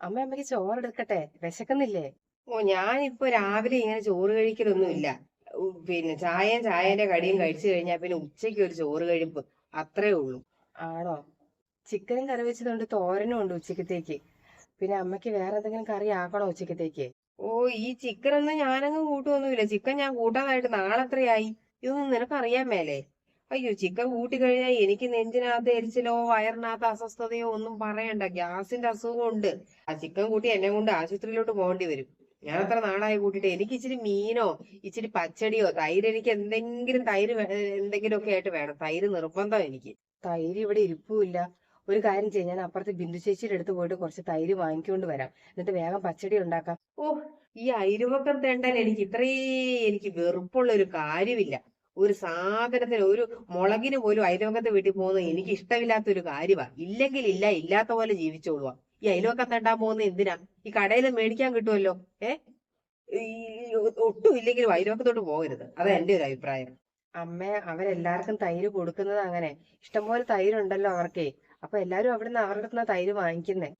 അമ്മ അമ്മയ്ക്ക് ചോറെടുക്കട്ടെ? വിശക്കുന്നില്ലേ? ഓ ഞാനിപ്പോ രാവിലെ ഇങ്ങനെ ചോറ് കഴിക്കലൊന്നുമില്ല. പിന്നെ ചായയും ചായന്റെ കടിയും കഴിച്ചു കഴിഞ്ഞാൽ പിന്നെ ഉച്ചയ്ക്ക് ഒരു ചോറ് കഴിപ്പ് അത്രേ ഉള്ളൂ. ആണോ? ചിക്കനും കറി വെച്ചതുകൊണ്ട് തോരനും ഉണ്ട് ഉച്ചക്കത്തേക്ക് പിന്നെ അമ്മയ്ക്ക് വേറെ എന്തെങ്കിലും കറി ആക്കണോ ഉച്ചക്കത്തേക്ക് ഓ ഈ ചിക്കൻ ഒന്നും ഞാനങ്ങ് കൂട്ടുമൊന്നുമില്ല ചിക്കൻ ഞാൻ കൂട്ടാനായിട്ട് നാളെത്രയായി? ഇതൊന്നും നിനക്കറിയാൻ മേലേ? അയ്യോ ചിക്കൻ കൂട്ടി കഴിഞ്ഞാൽ എനിക്ക് നെഞ്ചിനകത്ത് എരിച്ചിലോ വയറിനകത്ത് അസ്വസ്ഥതയോ ഒന്നും പറയണ്ട. ഗ്യാസിന്റെ അസുഖം ഉണ്ട്. ആ ചിക്കൻ കൂട്ടി എന്നെ കൊണ്ട് ആശുപത്രിയിലോട്ട് പോകേണ്ടി വരും. ഞാൻ അത്ര നാളായി കൂട്ടിട്ട് എനിക്ക് ഇച്ചിരി മീനോ ഇച്ചിരി പച്ചടിയോ തൈര് എനിക്ക് എന്തെങ്കിലും തൈര് എന്തെങ്കിലും ഒക്കെ ആയിട്ട് വേണം. തൈര് നിർബന്ധം എനിക്ക്. തൈര് ഇവിടെ ഇരിപ്പുമില്ല ഒരു കാര്യം ചെയ്യാം. ഞാൻ അപ്പുറത്തെ ബിന്ദു ചേച്ചിയുടെ അടുത്ത് പോയിട്ട് കുറച്ച് തൈര് വാങ്ങിക്കൊണ്ട് വരാം. എന്നിട്ട് വേഗം പച്ചടി ഉണ്ടാക്കാം. ഓ ഈ അയൽവക്കം തേണ്ടാൻ എനിക്ക് ഇത്രേ എനിക്ക് വെറുപ്പുള്ള ഒരു കാര്യമില്ല. ഒരു സാധനത്തിന് ഒരു മുളകിന് പോലും അയലോകത്ത് വീട്ടിൽ പോകുന്നത് എനിക്ക് ഇഷ്ടമില്ലാത്ത ഒരു കാര്യമാണ് ഇല്ലെങ്കിൽ ഇല്ല ഇല്ലാത്ത പോലെ ജീവിച്ചോളുക ഈ അയലോക്കത്ത് തെണ്ടാൻ പോകുന്നത് എന്തിനാ? ഈ കടയിൽ മേടിക്കാൻ കിട്ടുമല്ലോ ഏ? ഒട്ടും ഇല്ലെങ്കിലും അയലോക്കത്തോട്ട് പോകരുത്. അതാ എന്റെ ഒരു അഭിപ്രായം. അമ്മ അവരെല്ലാവർക്കും തൈര് കൊടുക്കുന്നത് അങ്ങനെ. ഇഷ്ടംപോലെ തൈരുണ്ടല്ലോ അവർക്കേ. അപ്പൊ എല്ലാരും അവിടുന്ന് അവരുടെ തൈര് വാങ്ങിക്കുന്നേ.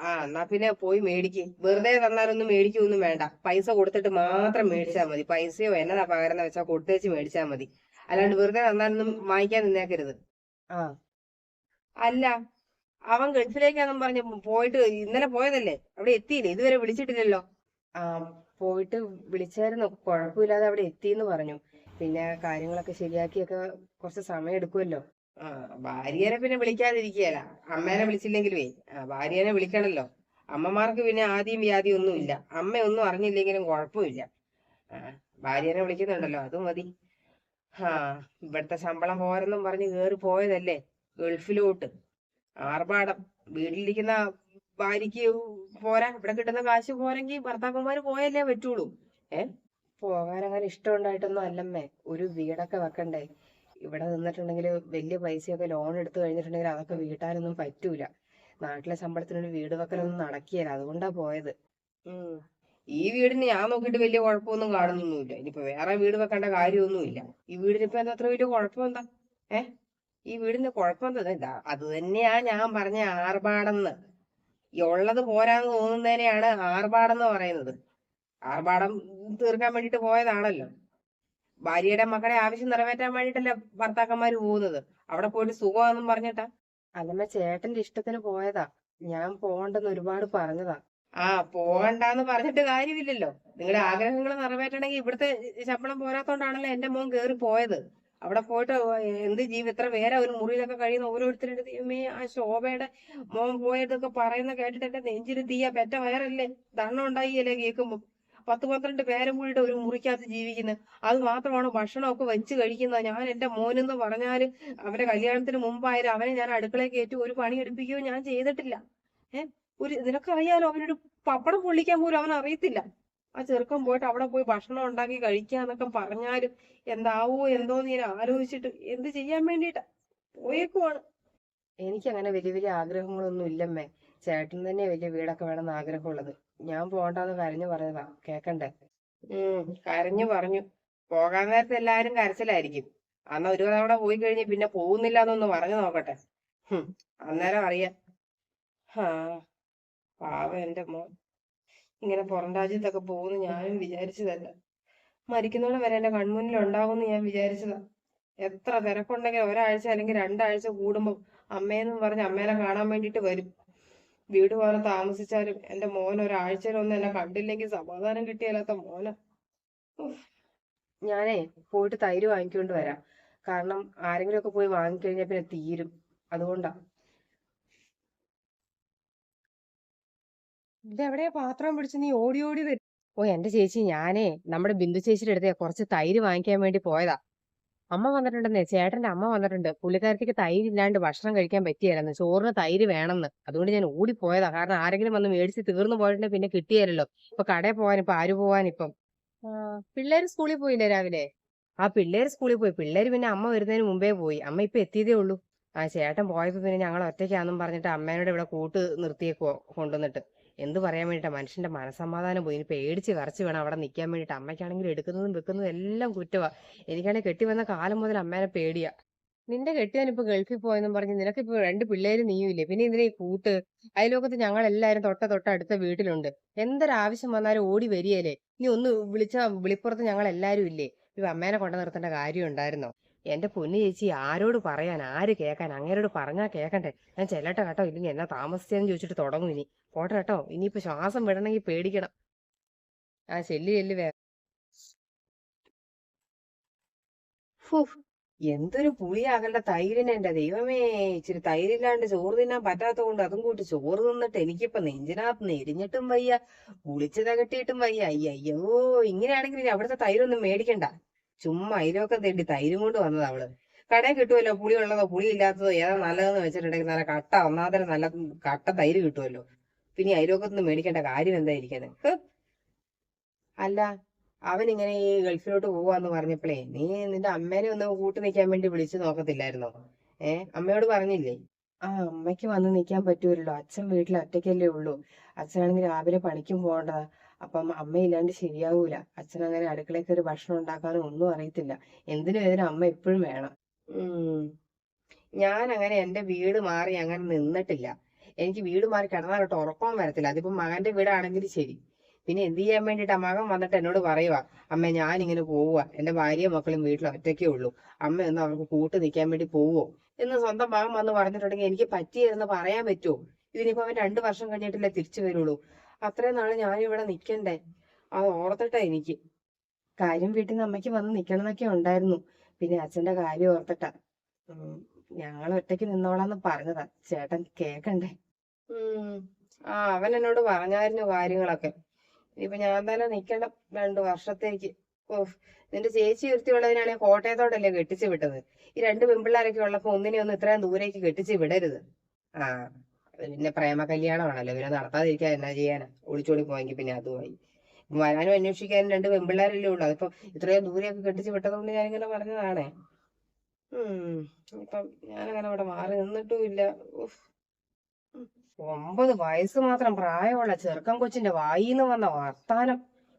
ആ എന്നാ പിന്നെ പോയി മേടിക്ക്. വെറുതെ തന്നാലൊന്നും മേടിക്കൊന്നും വേണ്ട. പൈസ കൊടുത്തിട്ട് മാത്രം മേടിച്ചാൽ മതി. പൈസയോ എന്നതാ പകരം വെച്ചാൽ കൊടുത്തേച്ച് മേടിച്ചാൽ മതി. അല്ലാണ്ട് വെറുതെ തന്നാലൊന്നും വാങ്ങിക്കാൻ നിന്നേക്കരുത്. ആ. അല്ല അവൻ ഗൾഫിലേക്കാന്നും പറഞ്ഞ് പോയിട്ട് ഇന്നലെ പോയതല്ലേ? അവിടെ എത്തിയില്ലേ? ഇതുവരെ വിളിച്ചിട്ടില്ലല്ലോ? ആ പോയിട്ട് വിളിച്ചായിരുന്നു. കുഴപ്പമില്ലാതെ അവിടെ എത്തിയെന്ന് പറഞ്ഞു. പിന്നെ കാര്യങ്ങളൊക്കെ ശരിയാക്കിയൊക്കെ കുറച്ച് സമയം എടുക്കുമല്ലോ ആ ഭാര്യനെ പിന്നെ വിളിക്കാതിരിക്കുകയല്ല. അമ്മേനെ വിളിച്ചില്ലെങ്കിലും ഭാര്യേനെ വിളിക്കണല്ലോ. അമ്മമാർക്ക് പിന്നെ ആദ്യം വ്യാധി ഒന്നും ഇല്ല. അമ്മ ഒന്നും അറിഞ്ഞില്ലെങ്കിലും കുഴപ്പമില്ല. ഭാര്യേനെ വിളിക്കുന്നുണ്ടല്ലോ അത് മതി. ആ ഇവിടുത്തെ ശമ്പളം പോരെന്നും പറഞ്ഞ് കേറി പോയതല്ലേ ഗൾഫിലോട്ട്. ആർഭാടം. വീട്ടിലിരിക്കുന്ന ഭാര്യക്ക് പോരാ ഇവിടെ കിട്ടുന്ന കാശ് പോരെങ്കിൽ ഭർത്താക്കന്മാര് പോയല്ലേ പറ്റുള്ളൂ. ഏ? പോകാൻ അങ്ങനെ ഇഷ്ടമുണ്ടായിട്ടൊന്നും അല്ലമ്മേ. ഒരു വീടൊക്കെ വെക്കണ്ടേ. ഇവിടെ നിന്നിട്ടുണ്ടെങ്കിൽ വലിയ പൈസയൊക്കെ ലോൺ എടുത്തു കഴിഞ്ഞിട്ടുണ്ടെങ്കിൽ അതൊക്കെ വീട്ടാനൊന്നും പറ്റൂല. നാട്ടിലെ ശമ്പളത്തിനൊരു വീട് വെക്കലൊന്നും നടക്കില്ല. അതുകൊണ്ടാ പോയത്. ഈ വീടിന് ഞാൻ നോക്കിയിട്ട് വലിയ കുഴപ്പമൊന്നും കാണുന്നൊന്നുമില്ല. ഇനിയിപ്പോ വേറെ വീട് വെക്കേണ്ട കാര്യമൊന്നുമില്ല. ഈ വീടിന് ഇപ്പൊ എന്താ അത്ര വലിയ കുഴപ്പം എന്താ? ഏ? ഈ വീടിന് കുഴപ്പം എന്താ? അത് തന്നെയാ ഞാൻ പറഞ്ഞ ആർഭാടെന്ന്. ഈ ഉള്ളത് പോരാന്ന് തോന്നുന്നതിനെയാണ് ആർഭാടെന്ന് പറയുന്നത്. ആർഭാടം തീർക്കാൻ വേണ്ടിട്ട് പോയതാണല്ലോ. ഭാര്യയുടെ മക്കളെ ആവശ്യം നിറവേറ്റാൻ വേണ്ടിട്ടല്ലേ ഭർത്താക്കന്മാര് പോകുന്നത്? അവിടെ പോയിട്ട് സുഖമാണെന്നും പറഞ്ഞിട്ടാ? അല്ലമ്മ ചേട്ടന്റെ ഇഷ്ടത്തിന് പോയതാ. ഞാൻ പോകണ്ടെന്ന് ഒരുപാട് പറഞ്ഞതാ. ആ പോകണ്ടെന്ന് പറഞ്ഞിട്ട് കാര്യമില്ലല്ലോ. നിങ്ങളുടെ ആഗ്രഹങ്ങൾ നിറവേറ്റണെങ്കിൽ ഇവിടുത്തെ ശമ്പളം പോരാത്തോണ്ടാണല്ലോ എന്റെ മോൻ കേറി പോയത്. അവിടെ പോയിട്ട് എന്ത് ജീവി ഇത്ര പേരെ? ഒരു മുറിയിലൊക്കെ കഴിയുന്ന ഓരോരുത്തരുടെ ആ ശോഭയുടെ മോൻ പോയതൊക്കെ പറയുന്ന കേട്ടിട്ട് എന്റെ നെഞ്ചിന് തീയ പെറ്റ വയറല്ലേ? ദണ്ണം ഉണ്ടായില്ലേ? കേൾക്കുമ്പോ. പത്ത് പന്ത്രണ്ട് പേരും കൂടിയിട്ട് ഒരു മുറിക്കകത്ത് ജീവിക്കുന്നത് അത് മാത്രമാണ് ഭക്ഷണമൊക്കെ വെച്ച് കഴിക്കുന്നത് ഞാൻ എന്റെ മോനെന്ന് പറഞ്ഞാൽ അവരെ കല്യാണത്തിന് മുമ്പായാലും അവനെ ഞാൻ അടുക്കളയിൽ കയറ്റി ഒരു പണി എടുപ്പിക്കുകയോ ഞാൻ ചെയ്തിട്ടില്ല. ഏഹ് ഒരു നിനക്കറിയാലോ അവനൊരു പപ്പടം പൊള്ളിക്കാൻ പോലും അവൻ അറിയത്തില്ല. ആ ചെറുക്കൻ പോയിട്ട് അവിടെ പോയി ഭക്ഷണം ഉണ്ടാക്കി കഴിക്കാന്നൊക്കെ പറഞ്ഞാലും എന്താവോ എന്തോന്ന് ഞാൻ ആലോചിച്ചിട്ട് എന്ത് ചെയ്യാൻ വേണ്ടിയിട്ടാ? പോയേക്കുവാണ്. എനിക്കങ്ങനെ വലിയ വലിയ ആഗ്രഹങ്ങളൊന്നും ഇല്ലമ്മേ. ചേട്ടൻ തന്നെ വലിയ വീടൊക്കെ വേണമെന്ന് ആഗ്രഹമുള്ളത്. ഞാൻ പോകണ്ടെന്ന് കരഞ്ഞു പറഞ്ഞതാ. കേക്കണ്ടേ? ഉം കരഞ്ഞു പറഞ്ഞു. പോകാൻ നേരത്തെ എല്ലാരും കരച്ചിലായിരിക്കും. അന്ന് ഒരു തവണ പോയി കഴിഞ്ഞ് പിന്നെ പോകുന്നില്ല എന്നൊന്ന് പറഞ്ഞു നോക്കട്ടെ. അന്നേരം അറിയാം. ആ പാവ എന്റെ മോൻ. ഇങ്ങനെ പുറം രാജ്യത്തൊക്കെ പോകുന്നു ഞാനും വിചാരിച്ചതല്ല. മരിക്കുന്നോളം വരെ എന്റെ കൺമുന്നിൽ ഉണ്ടാവുമെന്ന് ഞാൻ വിചാരിച്ചതാ. എത്ര തിരക്കുണ്ടെങ്കിൽ ഒരാഴ്ച അല്ലെങ്കിൽ രണ്ടാഴ്ച കൂടുമ്പോ അമ്മേന്നും പറഞ്ഞ് അമ്മേനെ കാണാൻ വേണ്ടിട്ട് വരും. വീട് മാറി താമസിച്ചാലും എന്റെ മോൻ ഒരാഴ്ചയിലൊന്നും എന്നെ കണ്ടില്ലെങ്കിൽ സമാധാനം കിട്ടിയാലാത്ത മോന. ഞാനേ പോയിട്ട് തൈര് വാങ്ങിക്കൊണ്ട് വരാം. കാരണം ആരെങ്കിലും ഒക്കെ പോയി വാങ്ങിക്കഴിഞ്ഞാൽ പിന്നെ തീരും. അതുകൊണ്ടാ. ഇതെവിടെയാ പാത്രം പിടിച്ച് നീ ഓടി ഓടി വരും ഓ എന്റെ ചേച്ചി ഞാനേ നമ്മുടെ ബിന്ദു ചേച്ചിയുടെ അടുത്തേ കുറച്ച് തൈര് വാങ്ങിക്കാൻ വേണ്ടി പോയതാ. അമ്മ വന്നിട്ടുണ്ടെന്നേ. ചേട്ടന്റെ അമ്മ വന്നിട്ടുണ്ട്. പുള്ളിക്കാരത്തേക്ക് തൈര് ഇല്ലാണ്ട് ഭക്ഷണം കഴിക്കാൻ പറ്റിയായിരുന്നു. ചോറിന് തൈര് വേണമെന്ന്. അതുകൊണ്ട് ഞാൻ ഓടിപ്പോയതാ. പോയതാ കാരണം ആരെങ്കിലും വന്ന് മേടിച്ച് തീർന്നു പോയിട്ടുണ്ടെങ്കിൽ പിന്നെ കിട്ടിയാലല്ലോ. ഇപ്പൊ കടയിൽ പോവാൻ ഇപ്പൊ ആര് പോവാൻ ഇപ്പം? പിള്ളേര് സ്കൂളിൽ പോയില്ലേ രാവിലെ? ആ പിള്ളേര് സ്കൂളിൽ പോയി. പിള്ളേര് പിന്നെ അമ്മ വരുന്നതിന് മുമ്പേ പോയി. അമ്മ ഇപ്പൊ എത്തിയതേ ഉള്ളൂ. ആ ചേട്ടൻ പോയപ്പോ പിന്നെ ഞങ്ങൾ ഒറ്റയ്ക്കാന്നും പറഞ്ഞിട്ട് അമ്മേനോട് ഇവിടെ കൂട്ട് നിർത്തിയേക്കോ കൊണ്ടുവന്നിട്ട്. എന്ത് പറയാൻ വേണ്ടിട്ടാ? മനുഷ്യന്റെ മനസമാധാനം പോയി. ഇനി പേടിച്ച് കറച്ച് വേണം അവിടെ നിൽക്കാൻ വേണ്ടിയിട്ട്. അമ്മയ്ക്കാണെങ്കിൽ എടുക്കുന്നതും വെക്കുന്നതും എല്ലാം കുറ്റവാ. എനിക്കാണെങ്കിൽ കെട്ടി വന്ന കാലം മുതൽ അമ്മേനെ പേടിയാ. നിന്റെ കെട്ടിയാൻ ഇപ്പൊ ഗൾഫിൽ പോയെന്നും പറഞ്ഞ് നിനക്കിപ്പോ രണ്ട് പിള്ളേര് നീയുമില്ലേ? പിന്നെ ഇതിനെ കൂട്ട് അതിലോകത്ത് ഞങ്ങൾ എല്ലാരും തൊട്ട തൊട്ട അടുത്ത വീട്ടിലുണ്ട്. എന്തൊരാവശ്യം വന്നാലും ഓടി വരികയല്ലേ നീ ഒന്ന് വിളിച്ച വിളിപ്പുറത്ത് ഞങ്ങൾ എല്ലാരും ഇല്ലേ? ഇപ്പൊ അമ്മേനെ കൊണ്ടു നിർത്തേണ്ട കാര്യം ഉണ്ടായിരുന്നോ? എന്റെ പൊന്നു ചേച്ചി ആരോട് പറയാൻ ആര് കേക്കാൻ അങ്ങേരോട് പറഞ്ഞാ കേക്കണ്ടേ ഞാൻ ചെല്ലട്ടെ കേട്ടോ. ഇല്ലെങ്കിൽ എന്നാ താമസിച്ചെന്ന് ചോദിച്ചിട്ട് തുടങ്ങും ഇനി. പോട്ടെ കേട്ടോ. ഇനിയിപ്പോ ശ്വാസം വിടണമെങ്കിൽ പേടിക്കണം. ആ ചെല്ലി ചെല്ലി വേ എന്തൊരു പുളിയാകണ്ട തൈരിന് എന്റെ ദൈവമേ. ഇച്ചിരി തൈരില്ലാണ്ട് ചോറ് തിന്നാൻ പറ്റാത്ത കൊണ്ട് അതും കൂട്ടി ചോറ് തിന്നിട്ട് എനിക്കിപ്പൊ നെഞ്ചിനകത്ത് നെരിഞ്ഞിട്ടും വയ്യ പുളിച്ചു തകട്ടിയിട്ടും വയ്യ. അയ്യ ഇങ്ങനെയാണെങ്കിൽ അവിടുത്തെ തൈരൊന്നും മേടിക്കണ്ട. ചുമ്മാ അയിലൊക്കെ തേടി തൈരും കൊണ്ട് വന്നത് അവൾ. കടയിൽ കിട്ടുമല്ലോ പുളി ഉള്ളതോ? പുളി ഇല്ലാത്തതോ? ഏതാ നല്ലതെന്ന് വെച്ചിട്ടുണ്ടെങ്കിൽ നല്ല കട്ട ഒന്നാതരം നല്ല കട്ട തൈര് കിട്ടുമല്ലോ പിന്നെ അയിലൊക്കത്തൊന്നും മേടിക്കേണ്ട കാര്യം എന്താ ഇരിക്കുന്നത് ഹ്. അല്ല അവൻ ഇങ്ങനെ ഈ ഗൾഫിലോട്ട് പോവാന്ന് പറഞ്ഞപ്പോഴേ നീ നിന്റെ അമ്മേനെ ഒന്ന് കൂട്ടി നിൽക്കാൻ വേണ്ടി വിളിച്ചു നോക്കത്തില്ലായിരുന്നോ? ഏ അമ്മയോട് പറഞ്ഞില്ലേ? ആ അമ്മയ്ക്ക് വന്ന് നിൽക്കാൻ പറ്റൂലല്ലോ അച്ഛൻ വീട്ടിൽ ഒറ്റയ്ക്കല്ലേ ഉള്ളൂ. അച്ഛനാണെങ്കിൽ രാവിലെ പണിക്കും പോകേണ്ടതാ. അപ്പം അമ്മ ഇല്ലാണ്ട് ശരിയാവൂല. അച്ഛൻ അങ്ങനെ അടുക്കളയിൽ കയറി ഭക്ഷണം ഉണ്ടാക്കാനും ഒന്നും അറിയത്തില്ല. എന്തിനും ഏതിനും അമ്മ എപ്പോഴും വേണം. ഞാൻ അങ്ങനെ എന്റെ വീട് മാറി അങ്ങനെ നിന്നിട്ടില്ല. എനിക്ക് വീട് മാറി കിടന്നാൽ കേട്ടോ ഉറക്കം വരത്തില്ല. അതിപ്പോ മകന്റെ വീടാണെങ്കിൽ ശരി. പിന്നെ എന്ത് ചെയ്യാൻ വേണ്ടിട്ട് മകൻ വന്നിട്ട് എന്നോട് പറയുവാ അമ്മ ഞാൻ ഇങ്ങനെ പോവുക എന്റെ ഭാര്യയും മക്കളും വീട്ടിൽ ഒറ്റയ്ക്കേ ഉള്ളൂ. അമ്മ ഒന്ന് അവർക്ക് കൂട്ട് നിൽക്കാൻ വേണ്ടി പോവോ? എന്ന് സ്വന്തം മകൻ വന്ന് പറഞ്ഞിട്ടുണ്ടെങ്കിൽ എനിക്ക് പറ്റിയെന്ന് പറയാൻ പറ്റുമോ ഇതിനിപ്പോ അവൻ രണ്ടു വർഷം കഴിഞ്ഞിട്ടല്ലേ തിരിച്ചു വരുള്ളൂ. അത്രയും നാൾ ഞാനിവിടെ നിൽക്കണ്ടേ നിക്കണ്ടേ? അത് ഓർത്തിട്ടാ എനിക്ക്. കാര്യം വീട്ടിൽ നിന്ന് അമ്മയ്ക്ക് വന്ന് നിക്കണം എന്നൊക്കെ ഉണ്ടായിരുന്നു. പിന്നെ അച്ഛന്റെ കാര്യം ഓർത്തിട്ടാ. ഞങ്ങൾ ഒറ്റയ്ക്ക് നിന്നോളാന്ന് പറഞ്ഞതാ. ചേട്ടൻ കേക്കണ്ടേ? ആ അവൻ എന്നോട് പറഞ്ഞായിരുന്നു കാര്യങ്ങളൊക്കെ. ഇപ്പൊ ഞാൻ തന്നെ നിക്കണം രണ്ടു വർഷത്തേക്ക്. ഓഹ് നിന്റെ ചേച്ചി ഉയർത്തിയുള്ളതിനാണ് കോട്ടയത്തോടല്ലേ കെട്ടിച്ചു വിട്ടത്? ഈ രണ്ട് പെൺപിള്ളേരൊക്കെ ഉള്ളപ്പോ ഒന്നിനെ ഒന്ന് ഇത്രയും ദൂരേക്ക് കെട്ടിച്ച് വിടരുത്. ആ. പിന്നെ പ്രേമ കല്യാണമാണല്ലോ പിന്നെ നടത്താതിരിക്കാൻ എന്നാ ചെയ്യാനാ? ഒളിച്ചോടി പോയെങ്കിൽ പിന്നെ അതുമായി വരാനും അന്വേഷിക്കാനും രണ്ട് പെൺപിള്ളേരല്ലേ ഉള്ളൂ. അതിപ്പോ ഇത്രയും ദൂരെയൊക്കെ കെട്ടിച്ച് വിട്ടതുകൊണ്ട് ഞാനിങ്ങനെ പറഞ്ഞതാണേ. ഇപ്പം ഞാനങ്ങനെ അവിടെ മാറി നിന്നിട്ടും ഇല്ല. ഒമ്പത് വയസ്സ് മാത്രം പ്രായമുള്ള ചെറുക്കൻ കൊച്ചിന്റെ വായിന്ന് വന്ന വർത്താനം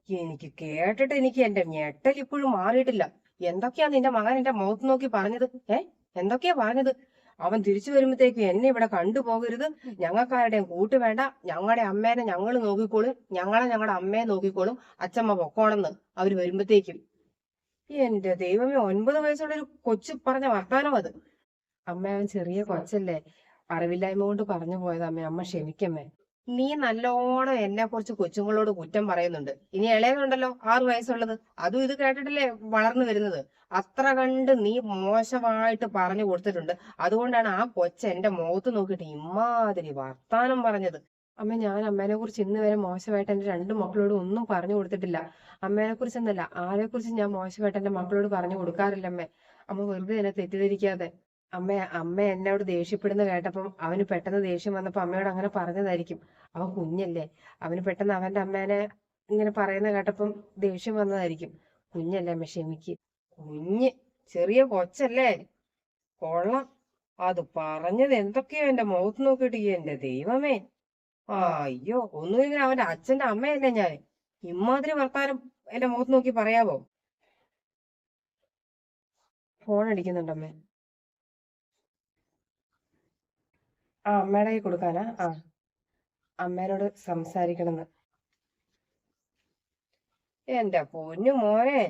എനിക്ക് കേട്ടിട്ട് എനിക്ക് എന്റെ ഞെട്ടൽ ഇപ്പോഴും മാറിയിട്ടില്ല. എന്തൊക്കെയാ നിന്റെ മകൻ എന്റെ മുഖത്ത് നോക്കി പറഞ്ഞത്? ഏ? എന്തൊക്കെയാ പറഞ്ഞത്? അവൻ തിരിച്ചു വരുമ്പത്തേക്ക് എന്നെ ഇവിടെ കണ്ടുപോകരുത്. ഞങ്ങൾക്കാരുടെയും കൂട്ട് വേണ്ട. ഞങ്ങളുടെ അമ്മേനെ ഞങ്ങൾ നോക്കിക്കോളും. ഞങ്ങളെ ഞങ്ങളുടെ അമ്മയെ നോക്കിക്കോളും. അച്ഛമ്മ പൊക്കോണെന്ന് അവർ വരുമ്പത്തേക്കും എന്റെ ദൈവമേ ഒൻപത് വയസ്സുള്ള ഒരു കൊച്ചു പറഞ്ഞ വർത്താനം അത്. അമ്മ അവൻ ചെറിയ കൊച്ചല്ലേ. അറിവില്ലായ്മ കൊണ്ട് പറഞ്ഞു പോയത് അമ്മ. അമ്മ ക്ഷമിക്കമ്മേ. നീ നല്ലോണം എന്നെ കുറിച്ച് കൊച്ചുങ്ങളോട് കുറ്റം പറയുന്നുണ്ട്. ഇനി ഇളയതുണ്ടല്ലോ ആറു വയസ്സുള്ളത്. അതും ഇത് കേട്ടിട്ടല്ലേ വളർന്നു വരുന്നത്. അത്ര കണ്ട് നീ മോശമായിട്ട് പറഞ്ഞു കൊടുത്തിട്ടുണ്ട്. അതുകൊണ്ടാണ് ആ കൊച്ച എന്റെ മുഖത്ത് നോക്കിയിട്ട് ഇമ്മാതിരി വർത്താനം പറഞ്ഞത്. അമ്മ ഞാൻ അമ്മേനെ കുറിച്ച് ഇന്ന് വരെ മോശമായിട്ട് എന്റെ രണ്ട് മക്കളോട് ഒന്നും പറഞ്ഞു കൊടുത്തിട്ടില്ല. അമ്മേനെ കുറിച്ച് എന്നല്ല ആരെ കുറിച്ച് ഞാൻ മോശമായിട്ട് എന്റെ മക്കളോട് പറഞ്ഞു കൊടുക്കാറില്ല അമ്മേ. അമ്മ വെറുതെ എന്നെ തെറ്റിദ്ധരിക്കാതെ. അമ്മ അമ്മ എന്നോട് ദേഷ്യപ്പെടുന്ന കേട്ടപ്പം അവന് പെട്ടെന്ന് ദേഷ്യം വന്നപ്പോ അമ്മയോട് അങ്ങനെ പറഞ്ഞതായിരിക്കും. അവൻ കുഞ്ഞല്ലേ. അവന് പെട്ടെന്ന് അവന്റെ അമ്മേനെ ഇങ്ങനെ പറയുന്ന കേട്ടപ്പം ദേഷ്യം വന്നതായിരിക്കും. കുഞ്ഞല്ലേ അമ്മ ക്ഷമിക്ക്. കുഞ്ഞ് ചെറിയ കൊച്ചല്ലേ. കൊള്ളാം. അത് പറഞ്ഞത് എന്തൊക്കെയോ എന്റെ മുഖത്ത് നോക്കിയിട്ട് എന്റെ ദൈവമേ. അയ്യോ അയ്യോ ഒന്നുമില്ല അവന്റെ അച്ഛന്റെ അമ്മയല്ലേ ഞാൻ. ഇമ്മാതിരി വർത്താനം എന്റെ മുഖത്ത് നോക്കി പറയാവോ? ഫോൺ അടിക്കുന്നുണ്ടമ്മേ. ആ അമ്മയുടെ കയ്യിൽ കൊടുക്കാനാ? ആ. അമ്മേനോട് സംസാരിക്കണമെന്ന് എന്റെ പൊന്നു മോനെ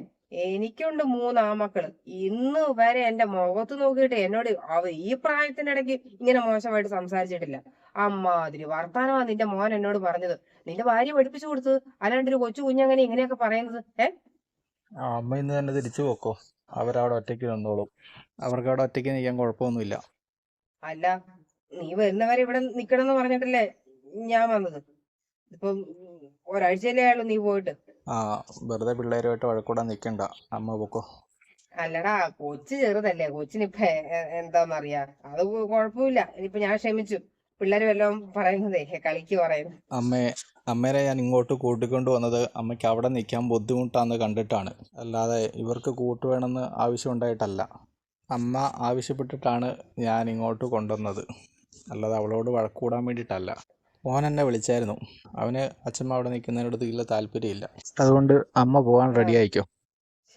എനിക്കുണ്ട് മൂന്നാമക്കൾ. ഇന്ന് വരെ എന്റെ മുഖത്ത് നോക്കിയിട്ട് എന്നോട് അവ ഈ പ്രായത്തിനിടയ്ക്ക് ഇങ്ങനെ മോശമായിട്ട് സംസാരിച്ചിട്ടില്ല. അമ്മാതിരി വർത്താനമാ നിന്റെ മോൻ എന്നോട് പറഞ്ഞത്. നിന്റെ ഭാര്യ പഠിപ്പിച്ചു കൊടുത്തത് അല്ലാണ്ട് ഒരു കൊച്ചു കുഞ്ഞങ്ങനെ ഇങ്ങനെയൊക്കെ പറയുന്നത് ഏ? അമ്മ ഇന്ന് തന്നെ തിരിച്ചു പോക്കോ. അവരവിടെ ഒറ്റയ്ക്ക് നിന്നോളും. അവർക്ക് അവിടെ ഒറ്റയ്ക്ക് നിൽക്കാൻ കുഴപ്പമൊന്നുമില്ല. അല്ല നീ വരുന്നവരെ ഇവിടെ നിക്കണം എന്ന് പറഞ്ഞിട്ടല്ലേ ഞാൻ വന്നത്. ഇപ്പം ഒരാഴ്ചയല്ലേ ആയുള്ളൂ നീ പോയിട്ട്. ആ വെറുതെ പിള്ളേരുമായിട്ട് വഴക്കൂടാൻ നിൽക്കണ്ട അമ്മ പോക്കോ. അല്ലടാ കൊച്ചു ചെറുതല്ലേ. കൊച്ചിനിപ്പ എ- എന്താന്നറിയാ? അത് കുഴപ്പമില്ല. ഇനിയിപ്പൊ ഞാൻ ക്ഷമിച്ചു. പിള്ളേര് വല്ലതും പറയുന്നതേ കളിക്ക് പറയുന്നു. അമ്മേ അമ്മേനെ ഞാൻ ഇങ്ങോട്ട് കൂട്ടിക്കൊണ്ട് വന്നത് അമ്മയ്ക്ക് അവിടെ നിൽക്കാൻ ബുദ്ധിമുട്ടാന്ന് കണ്ടിട്ടാണ്. അല്ലാതെ ഇവർക്ക് കൂട്ട് വേണമെന്ന് ആവശ്യമുണ്ടായിട്ടല്ല അമ്മ ആവശ്യപ്പെട്ടിട്ടാണ് ഞാൻ ഇങ്ങോട്ട് കൊണ്ടുവന്നത്. അല്ലാതെ അവളോട് വഴക്കൂടാൻ വേണ്ടിയിട്ടല്ല. മോൻ എന്നെ വിളിച്ചായിരുന്നു. അവന് അച്ഛമ്മ അവിടെ നിൽക്കുന്നതിനോട് തീരെ താല്പര്യമില്ല. അതുകൊണ്ട് അമ്മ പോകാൻ റെഡി ആയിക്കോ?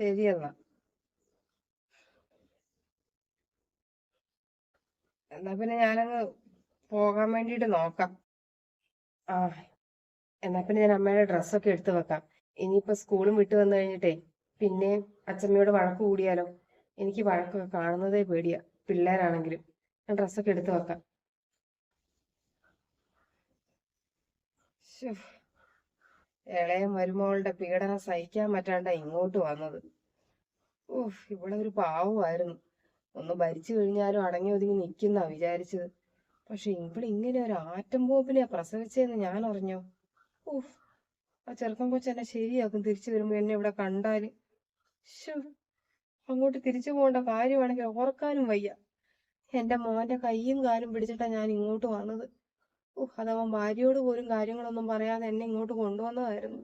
ശരിയെന്നാ എന്നാ. പിന്നെ ഞാനങ്ങ് പോകാൻ വേണ്ടിട്ട് നോക്കാം. ആ എന്നാ പിന്നെ ഞാൻ അമ്മയുടെ ഡ്രസ്സൊക്കെ എടുത്തു വെക്കാം. ഇനിയിപ്പോ സ്കൂളും വിട്ടു വന്നു കഴിഞ്ഞിട്ടേ പിന്നെ അച്ഛമ്മയോട് വഴക്ക് കൂടിയാലോ? എനിക്ക് വഴക്കൊക്കെ കാണുന്നതേ പേടിയാ. പിള്ളേരാണെങ്കിലും ഞാൻ ഡ്രസ്സൊക്കെ എടുത്തു വെക്കാം. ഇളയ മരുമകളുടെ പീഡനം സഹിക്കാൻ പറ്റാണ്ട ഇങ്ങോട്ട് വന്നത്. ഓഹ് ഇവിടെ ഒരു പാവമായിരുന്നു. ഒന്ന് ഭരിച്ചു കഴിഞ്ഞാലും അടങ്ങി ഒതുങ്ങി നിൽക്കുന്ന വിചാരിച്ചത്. പക്ഷെ ഇവിടെ ഇങ്ങനെ ഒരു ആറ്റം ബോംബിനെ പ്രസവിച്ചതെന്ന് ഞാൻ അറിഞ്ഞോ? ഊഹ് ആ ചെറുക്കൻ കൊച്ചെന്നെ ശരിയാക്കും തിരിച്ചു വരുമ്പോ എന്നെ ഇവിടെ കണ്ടാൽ. അങ്ങോട്ട് തിരിച്ചു പോകേണ്ട കാര്യമാണെങ്കിൽ ഓർക്കാനും വയ്യ. എന്റെ മോന്റെ കൈയും കാലും പിടിച്ചിട്ടാ ഞാൻ ഇങ്ങോട്ട് വന്നത്. ഓഹ് അതവൻ ഭാര്യയോട് പോലും കാര്യങ്ങളൊന്നും പറയാതെ എന്നെ ഇങ്ങോട്ട് കൊണ്ടുവന്നതായിരുന്നു.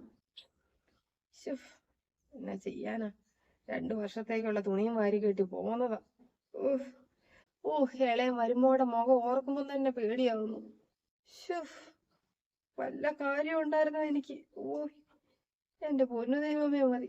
എന്നാ ചെയ്യാനാ? രണ്ടു വർഷത്തേക്കുള്ള തുണിയും വാരി കെട്ടി പോന്നതാ ഓഹ് ഓഹ് ഇളയ മരുമോടെ മുഖം ഓർക്കുമ്പോ തന്നെ പേടിയാവുന്നു. ഷുഫ് വല്ല കാര്യം ഉണ്ടായിരുന്നോ എനിക്ക്? ഓ എന്റെ പൊന്നു ദൈവമേ മതി.